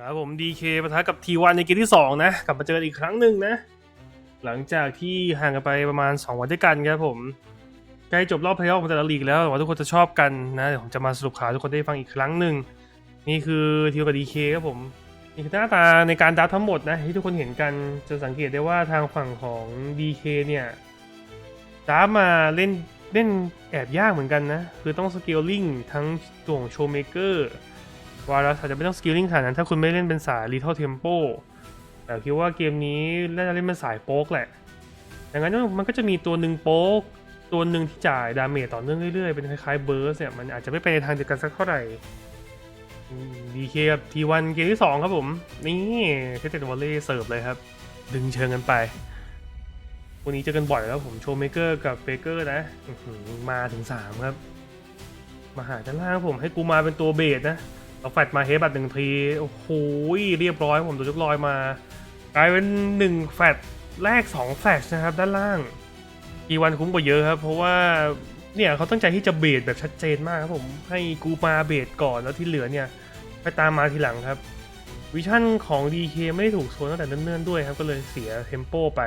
ครับผม DK ปะทะกับ T1 ในเกมที่ 2 นะ กลับมาเจอกันอีกครั้งหนึ่งนะ หลังจากที่ห่างกันไปประมาณ 2 วันด้วยกันครับผม ใกล้จบรอบเพลย์ออฟของแต่ละลีกแล้วหวังว่าทุกคนจะชอบกันนะเดี๋ยวผมจะมาสรุปข่าวทุกคนได้ฟังอีกครั้งหนึ่งนี่คือทีกับ DK ครับผมนี่คือหน้าตาในการดับทั้งหมดนะที่ทุกคนเห็นกันจะสังเกตได้ว่าทางฝั่งของ DK เนี่ยดับมาเล่นเล่นแอบยากเหมือนกันนะ คือต้องสเกลลิ่งทั้งตัวของโชว์เมเกอร์ วารัสอาจจะไม่ต้องสกิลลิ่งขนาดนั้น ถ้าคุณไม่เล่นเป็นสาย Little Tempo แต่คิดว่าเกมนี้น่าจะเล่นเป็นสายโป๊กแหละดังนั้นมันก็จะมีตัวหนึ่งโป๊กตัวหนึ่งที่จ่ายดาเมจต่อเนื่องเรื่อยๆ เป็นคล้ายๆเบิร์สเนี่ยมันอาจจะไม่ไปในทางเดียวกันสักเท่าไหร่ดีเคกับทีวันเกมที่ 2 ครับผม นี่เทสเต็ดวอลเล่เสิร์ฟเลยครับ ดึงเชิงกันไป วันนี้เจอกันบ่อยแล้วผมโชว์เมเกอร์กับเบเกอร์นะมาถึง 3 ครับ มาหาด้านล่างผมให้กูมาเป็นตัวเบสนะ เราแฟดมาเฮบัตหนึ่งที โอ้โหเรียบร้อยผมตัวยกลอยมากลายเป็นหนึ่งแฟดแรกสองแฟดนะครับ ด้านล่างกีวันคุ้มกว่าเยอะครับ เพราะว่าเนี่ยเขาตั้งใจที่จะเบสแบบชัดเจนมากครับผมให้กูมาเบสก่อนแล้วที่เหลือเนี่ย ไปตามมาทีหลังครับ วิชั่นของ DK ไม่ได้ถูกโซนตั้งแต่เนิ่นๆด้วยครับ ก็เลยเสียเทมโปไป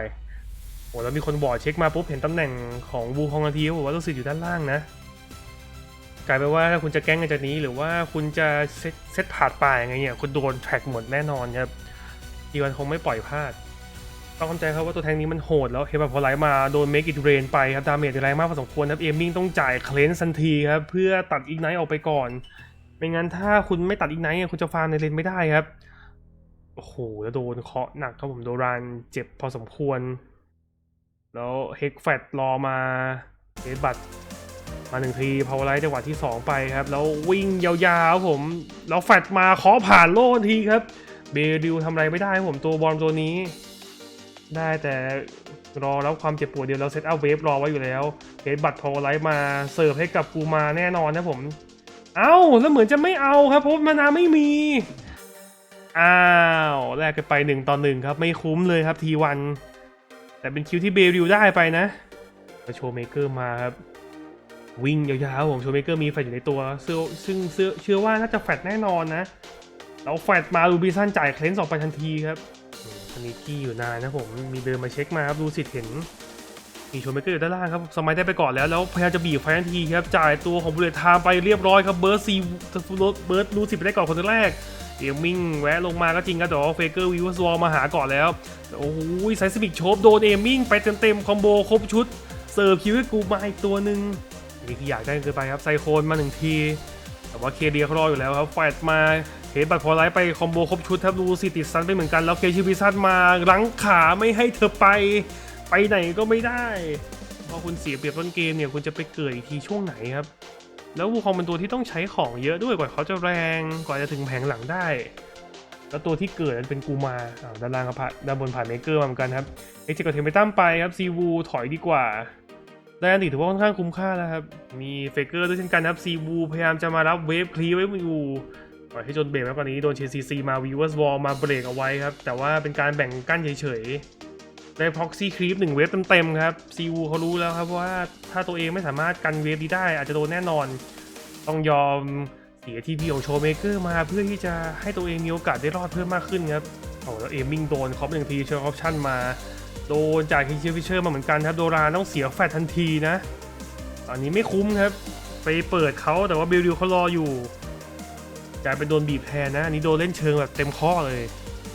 โอ้แล้วมีคนบอดเช็คมาปุ๊บเห็นตำแหน่งของบูคองนาทีเขาบอกว่าลูกศิษย์อยู่ด้านล่างนะ กลายเป็นว่าถ้าคุณจะแกล้งกันจากนี้ หรือว่าคุณจะเซตเซตผ่านป่ายังไงเนี่ยคุณโดนแทร็กหมดแน่นอนครับทีวันคงไม่ปล่อยพลาด ต้องเข้าใจครับว่าตัวแทงนี้มันโหดแล้วเฮบัพอไลท์มาโดนเมกิ t เรนไปครับดาเมจแรงมากพอสมควรครับเอมมิงต้องจ่ายเคลนสันทีครับเพื่อตัดอีกไนท์ออกไปก่อนไม่งั้นถ้าคุณไม่ตัดอีกไนท์คุณจะฟาร์มในเลนไม่ได้ครับโอ้โหแล้วโดนเคาะหนักครับผมโดรานเจ็บพอสมควร แล้วเฮกแฟตรอมาเฮบัต มาหนึ่งทีพาวไลท์จังหวะที่ 2 ไปครับ แล้ววิ่งยาวๆผมแล้วแฟดมาขอผ่านโล่ทีครับ เบริวทำอะไรไม่ได้ครับผมตัวบอลตัวนี้ ได้แต่รอรับความเจ็บปวดเดียวแล้วเซตอัพเวฟรอไว้อยู่แล้วเฮดบัตพาวไลท์มาเสิร์ฟให้กับกูมาแน่นอนนะผม เอ้าแล้วเหมือนจะไม่เอาครับเพราะมานาไม่มีอ้าวแลกกันไปหนึ่งต่อหนึ่งครับไม่คุ้มเลยครับทีวันแต่เป็นคิวที่เบริวได้ไปนะแล้วโชว์เมเกอร์มาครับ วิ่งยาวๆผมโชเมเกอร์มีแฟลชอยู่ในตัวเสื้อซึ่งเสื้อเชื่อว่าน่าจะแฟลชแน่นอนนะแล้วแฟลชมาลูบิสันจ่ายเคลนส์ออกไปทันทีครับสนิกี้อยู่นานนะผมมีเดินมาเช็คมาครับดูสิเห็นมีโชเมเกอร์อยู่ด้านล่างครับสมัยได้ไปก่อนแล้วแล้วพยายามจะบีบไฟทันทีครับจ่ายตัวของบุเลตไทม์ไปเรียบร้อยครับเบิร์ดซีเบิร์ดลูสิไปได้ก่อนคนแรกเอมมิงแวะลงมาก็จริงครับแต่ว่าเฟเกอร์วิวสวอลมาหาก่อนแล้วโอ้โหไซซิมิกโชบโดนเอมมิงไปเต็มๆคอมโบครบชุดเสิร์ฟคิวให้กูมาอีกตัวหนึ่ง นี่ออยากได้เกินไปครับไซโคนมาหนึ่งที แต่ว่าเคเดียเขารออยู่แล้วครับแฟดมาเห็บัตรพอไลท์ไปคอมโบครบชุดครับดูสิติดซันไปเหมือนกันแล้วเคชิบิซันมารั้งขาไม่ให้เธอไป ไปไหนก็ไม่ได้ พอคุณเสียเปรียบต้นเกมเนี่ยคุณจะไปเกิดอีกทีช่วงไหนครับ แล้ววูคองเป็นตัวที่ต้องใช้ของเยอะด้วยกว่าเขาจะแรงกว่าจะถึงแผงหลังได้ แล้วตัวที่เกิดนั้นเป็นกูมาอ้าวด้านล่างก็ผ่าด้านบนผ่านเมเกอร์มาเหมือนกันครับเอ็กซ์กับเทมเปตัมไปครับซีวูถอยดีกว่า ไดอันติถือว่าค่อนข้างคุ้มค่าแล้วครับ มีเฟเกอร์ด้วยเช่นกันครับซีบูพยายามจะมารับเวฟคลีไว้อยู่ปล่อยให้จนเบรกแล้วก่อนนี้โดนเชซีซีมาวีเวอร์สวอลมาเบรกเอาไว้ครับ แต่ว่าเป็นการแบ่งกั้นเฉยๆ ได้พ็อกซี่ครีปหนึ่งเวฟเต็มๆครับซีบูเขารู้แล้วครับว่าถ้าตัวเองไม่สามารถกันเวฟนี้ได้ อาจจะโดนแน่นอน ต้องยอมเสียทีพีของโชว์เมเกอร์มาเพื่อที่จะให้ตัวเองมีโอกาสได้รอดเพิ่มมากขึ้นครับโอ้แล้วเอมิงโดนคอปหนึ่งทีเชิญออปชั่นมา โดนจากคิเชอร์ฟิเชอร์มาเหมือนกันครับ โดรานต้องเสียแฟตทันทีนะ อันนี้ไม่คุ้มครับ ไปเปิดเขาแต่ว่าบิลดิวเขารออยู่กลายเป็นโดนบีบแทนนะ อันนี้โดนเล่นเชิงแบบเต็มข้อเลย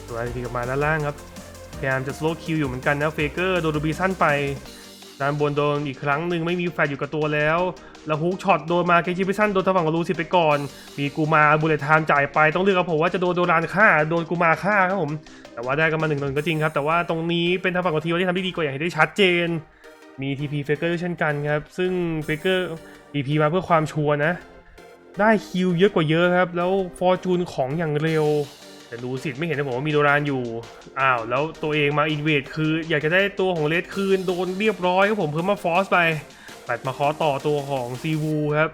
ตัวอะไรทีกลับมาด้านล่างครับ พยายามจะสโลคิวอยู่เหมือนกันนะ เฟเกอร์โดนดูบีสั้นไป ดานบนโดนอีกครั้งหนึ่งไม่มีแฟลอยู่กับตัวแล้ว แล้วฮุกช็อตโดนมาเคจิบิสันโดนทางฝั่งของลูซิไปก่อน มีกูมาบุลเลตไทม์จ่ายไปต้องเลือกครับผมว่าจะโดนโดรานฆ่าโดนกูมาฆ่าครับผม แต่ว่าได้กันมาหนึ่งตนก็จริงครับ แต่ว่าตรงนี้เป็นทางฝั่งของทีมที่ทำได้ดีกว่าอย่างเห็นได้ชัดเจน มี TP Faker ด้วยเช่นกันครับ ซึ่ง Faker TP มาเพื่อความชัวร์นะ ได้คิวเยอะกว่าเยอะครับ แล้วฟอร์จูนของอย่างเร็ว แต่ดูสิไม่เห็นนะผมว่ามีโดรานอยู่ อ้าว แล้วตัวเองมาอินเวดคือ อยากจะได้ตัวของเลดคืน โดนเรียบร้อยครับผมเพิ่มมาฟอสไปปัดมาขอต่อตัวของซีวูครับ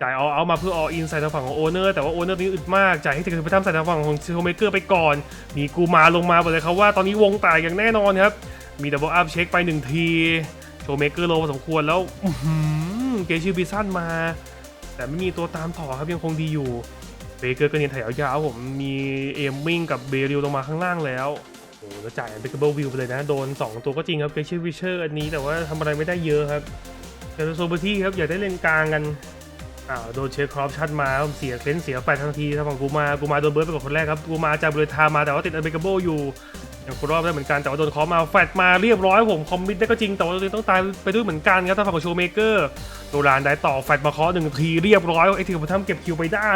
จ่ายเอาเอามาเพื่อออินใส่ทางฝั่งของโอเนอร์แต่ว่าโอเนอร์นี้อึดมากจ่ายให้เทคนิคไปทำใส่ทางฝั่งของซิโคเมเกอร์ไปก่อน มีกูมาลงมาบอกเลยครับว่าตอนนี้วงแตกอย่างแน่นอนครับ มีดับเบิลอัพเช็คไปหนึ่งทีโชเมเกอร์โลพอสมควรแล้วอื้อหือเกชิบิซันมา แต่ไม่มีตัวตามต่อครับยังคงดีอยู่ เบเกอร์ก็เนียนแถวยาวผมมีเอมมิงกับเบริลลงมาข้างล่างแล้วโอ้โหแล้วจ่ายเบเกเบิลวิวไปเลยนะ โดน 2 ตัวก็จริงครับเกชิวิเชอร์อันนี้แต่ว่าทำอะไรไม่ได้เยอะครับแต่โซเบอร์ที่ครับอยากได้เล่นกลางกันอ้าวโดนเชคครอปชัดมาเสียเคลนเสียไปทันทีทางฝั่งกูมากูมาโดนเบิร์ดไปก่อนคนแรกครับกูมาจากบริทามาแต่ว่าติดเบเกเบิลอยู่อยังคนรอบได้เหมือนกันแต่ว่าโดนคอมาแฟดมาเรียบร้อยผมคอมมิตได้ก็จริงแต่ว่าตัวเองต้องตายไปด้วยเหมือนกันครับทางฝั่งของโชว์เมเกอร์โดรานได้ต่อแฟดมาเคาะหนึ่งทีเรียบร้อยไอ้ทีมทำเก็บคิวไปได้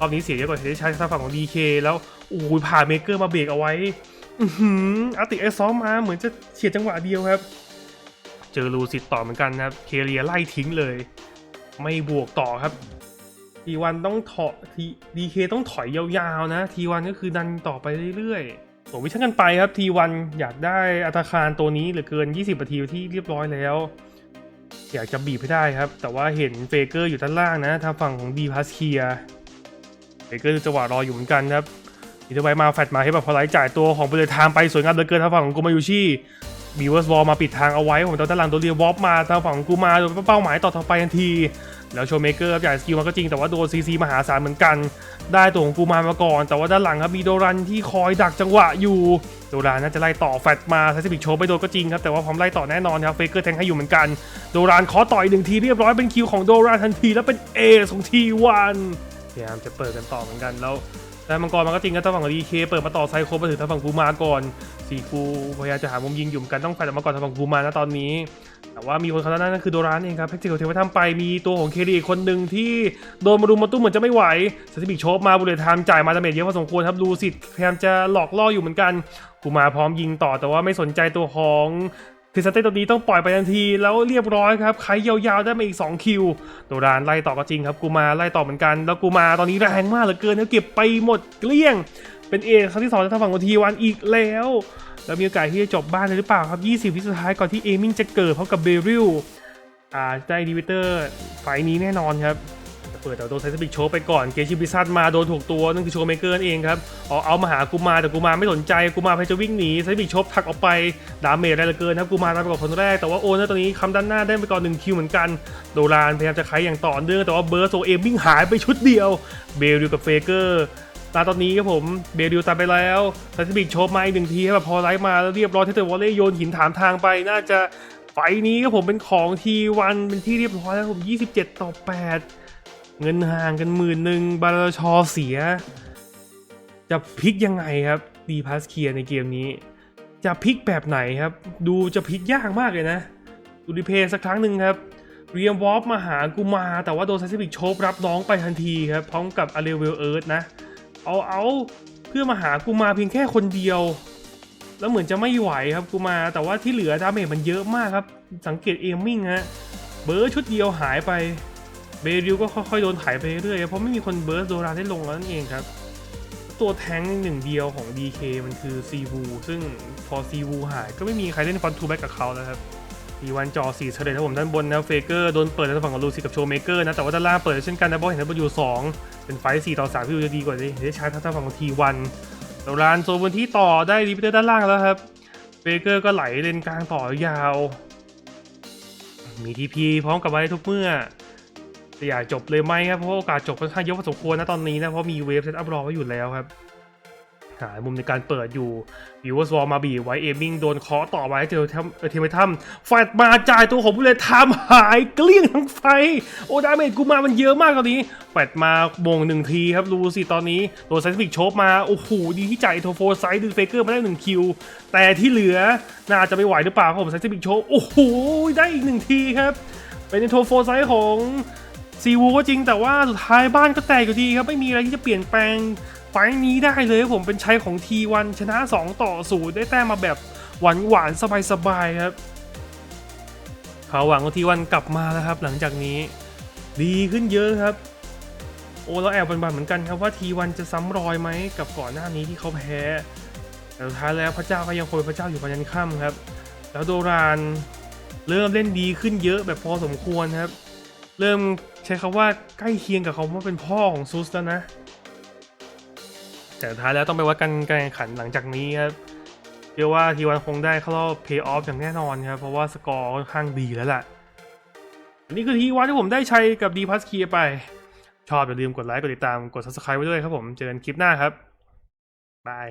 รอบนี้เสียเยอะกว่าที่ได้ใช้ทางฝั่งของ DK แล้วโอ้ยผ่าเมเกอร์มาเบรกเอาไว้ อือหืออาติไอซ้อมมาเหมือนจะเฉียดจังหวะเดียวครับ เจอลูซิตต่อเหมือนกันนะครับ เคเรียไล่ทิ้งเลย ไม่บวกต่อครับทีวันต้องถอยทีดีเคต้องถอยยาวๆนะทีวันก็คือดันต่อไปเรื่อยๆผมวิชั่นกันไปครับทีวันอยากได้อัตาคารตัวนี้เหลือเกิน 20นาทีที่เรียบร้อยแล้ว อยากจะบีบให้ได้ครับ แต่ว่าเห็นเฟเกอร์อยู่ด้านล่างนะทางฝั่งของดีพาสเคีย เบเกอร์จังหวะรออยู่เหมือนกันครับอินเทอร์ไวมาแฟดมาให้แบบพอไลท์จ่ายตัวของเบลทามไปสวยงามเหลือเกินทางฝั่งของกูมายูชิบีเวอร์สวอลมาปิดทางเอาไว้ผมตอนด้านหลังโดนเรียววอปมาทางฝั่งกูมาเป้าหมายต่อต่อไปทันที แล้วโชว์เมเกอร์ครับจ่ายสกิลมาก็จริงแต่ว่าโดนซีซีมหาศาลเหมือนกัน ได้ตัวของกูมามาก่อน แต่ว่าด้านหลังครับมีโดรันที่คอยดักจังหวะอยู่โดรันน่าจะไล่ต่อแฟดมาไซซิบิกโชว์ไปโดนก็จริงครับ แต่ว่าพร้อมไล่ต่อแน่นอนครับเฟเกอร์แทงให้อยู่เหมือนกัน โดรันขอต่อยหนึ่งทีเรียบร้อยเป็นคิวของโดรันทันที แล้วเป็นเอของทีวัน พยายามจะเปิดกันต่อเหมือนกันแล้วแต่มังกรมันก็จริงก็ต้องฝั่งดีเคเปิดมาต่อไซโคมาถึงทางฝั่งกูมาก่อนสีกูพยายามจะหามุมยิงอยู่มกันต้องแฟดออกมาก่อนทางฝั่งกูมานะตอนนี้ แต่ว่ามีคนเขาด้านนั้นคือโดรานเองครับแพ็กเจอร์เทวทัมไปมีตัวของเคดีอีกคนหนึ่งที่โดนมารุมมาตุ้มเหมือนจะไม่ไหวสติบิกโชบมาบุเลตไทม์จ่ายมาดาเมจเยอะพอสมควรครับลูซิพยายามจะหลอกล่ออยู่เหมือนกันกูมาพร้อมยิงต่อแต่ว่าไม่สนใจตัวของ พิซซ่าเต้ตัวนี้ต้องปล่อยไปทันทีแล้วเรียบร้อยครับใครยาวๆได้มาอีก 2 คิว โดรานไล่ต่อก็จริงครับกูมาไล่ต่อเหมือนกัน แล้วกูมาตอนนี้แรงมากเหลือเกินเขาเก็บไปหมดเกลี้ยง เป็นเอครั้งที่สองจากทางฝั่งของทีวันอีกแล้ว แล้วมีโอกาสที่จะจบบ้านเลยหรือเปล่าครับ 20 วิสุดท้ายก่อนที่เอมิงจะเกิดพร้อมกับเบริลอ่าได้ดีวิเตอร์ไฟล์นี้แน่นอนครับ เปิดแต่โดนไซส์บิกโชว์ไปก่อนเกชิบิซัตมาโดนถูกตัวนั่นคือโชว์เมเกอร์นั่นเองครับเอาเอามาหากูมาแต่กูมาไม่สนใจกูมาพยายามจะวิ่งหนีไซส์บิกโชว์ผลักออกไปดาเมจอะไรเหลือเกินครับกูมาตามไปก่อนคนแรกแต่ว่าโอนนะตอนนี้คำด้านหน้าได้ไปก่อนหนึ่งคิวเหมือนกันโดรานพยายามจะไขอย่างต่อเนื่องแต่ว่าเบิร์โซเอมวิ่งหายไปชุดเดียวเบลดิวกับเฟเกอร์ตาตอนนี้ครับผมเบลดิวตามไปแล้วซาซิบิกโชบมาอีกหนึ่งทีให้แบบพอไลท์มาแล้วเรียบร้อยเทเตอร์วอลเล่โยนหินถามทางไปน่าจะไฟล์นี้ครับผมเป็นของทีวันเป็นที่เรียบร้อยแล้วผม 27 ต่อ 8 เงินห่างกันหมื่นหนึ่งบารชอเสีย จะพลิกยังไงครับดีพาสเคียในเกมนี้ จะพลิกแบบไหนครับ ดูจะพลิกยากมากเลยนะดูรีเพย์สักครั้งหนึ่งครับเรียมวอฟมาหากูมา แต่ว่าโดนไซซิบิกโชบรับน้องไปทันทีครับ พร้อมกับอาเลเวลเอิร์ธนะ เอาเอาเพื่อมาหากูมาเพียงแค่คนเดียว แล้วเหมือนจะไม่ไหวครับกูมา แต่ว่าที่เหลือดาเมจมันเยอะมากครับ สังเกตเอมมิ่งฮะเบิร์ชุดเดียวหายไป เบริวก็ค่อยๆโดนไถไปเรื่อยเพราะไม่มีคนเบิร์ดโดราได้ลงแล้วนั่นเองครับ ตัวแทงหนึ่งเดียวของ DK มันคือซีวูซึ่งพอซีวูหายก็ไม่มีใครเล่นฟอนทูแบ็กกับเขาแล้วครับมีวันจอ4เฉลยครับผมด้านบนนะเฟเกอร์โดนเปิดทางฝั่งของลูซี่กับโชเมเกอร์นะแต่ว่าด้านล่างเปิดเช่นกันนะเพราะเห็นว่าอยู่2เป็นไฟต์4ต่อ3ที่ดูจะดีกว่าเลยได้ใช้ทางฝั่งของทีวันโดรานโซนบนที่ต่อได้รีพิเตอร์ด้านล่างแล้วครับเฟเกอร์ก็ไหลเลนกลางต่อยาว มีทีพีพร้อมกับไว้ทุกเมื่อ แต่อยากจบเลยไหมครับเพราะว่าโอกาสจบค่อนข้างเยอะพอสมควรนะตอนนี้นะเพราะมีเวฟเซตอัพรอไว้อยู่แล้วครับหามุมในการเปิดอยู่วิววอลมาบีไว้เอมิงโดนเคาะต่อไว้เจอทมเทมไปทัมแฟดมาจ่ายตัวของผู้เล่นทำหายเกลี้ยงทั้งไฟ โอ้ดาเมจกูมามันเยอะมากตอนนี้แฟดมาโมงหนึ่งทีครับดูสิตอนนี้โดนไซส์ฟิกโชบมา โอ้โห ดีที่จ่ายโทโฟไซด์ดึงเฟเกอร์มาได้หนึ่งคิว แต่ที่เหลือน่าจะไม่ไหวหรือเปล่าครับผมไซส์ฟิกโชบโอ้โห ได้อีกหนึ่งทีครับเป็นโทโฟไซด์ของ ซีวูก็จริงแต่ว่าสุดท้ายบ้านก็แตกอยู่ดีครับ ไม่มีอะไรที่จะเปลี่ยนแปลงไฟล์นี้ได้เลยผมเป็นชัยของทีวันชนะ 2 ต่อ0ได้แต้มมาแบบหวานหวานๆสบายๆครับเขาหวังว่าทีวันกลับมาแล้วครับ หลังจากนี้ ดีขึ้นเยอะครับ โอ้เราแอบบันๆเหมือนกันครับว่าทีวันจะซ้ำรอยไหมกับก่อนหน้านี้ที่เขาแพ้ แต่สุดท้ายแล้วพระเจ้าก็ยังคงเป็นพระเจ้าอยู่พันยันค่ำครับ แล้วโดรานเริ่มเล่นดีขึ้นเยอะแบบพอสมควรครับ เริ่ม ใช้คำว่าใกล้เคียงกับเขาว่าเป็นพ่อของซูสแล้วนะ แต่ท้ายแล้วต้องไปวัดกันการแข่งขันหลังจากนี้ครับเชื่อว่าทีวันคงได้เข้ารอบเพย์ออฟอย่างแน่นอนครับ เพราะว่าสกอร์ค่อนข้างดีแล้วล่ะ อันนี้คือทีวันที่ผมได้ใชัยกับดีพัสเคียไปชชอบอย่าลืมกดไลค์กดติดตามกด subscribe ไว้ด้วยครับผม เจอกันคลิปหน้าครับบาย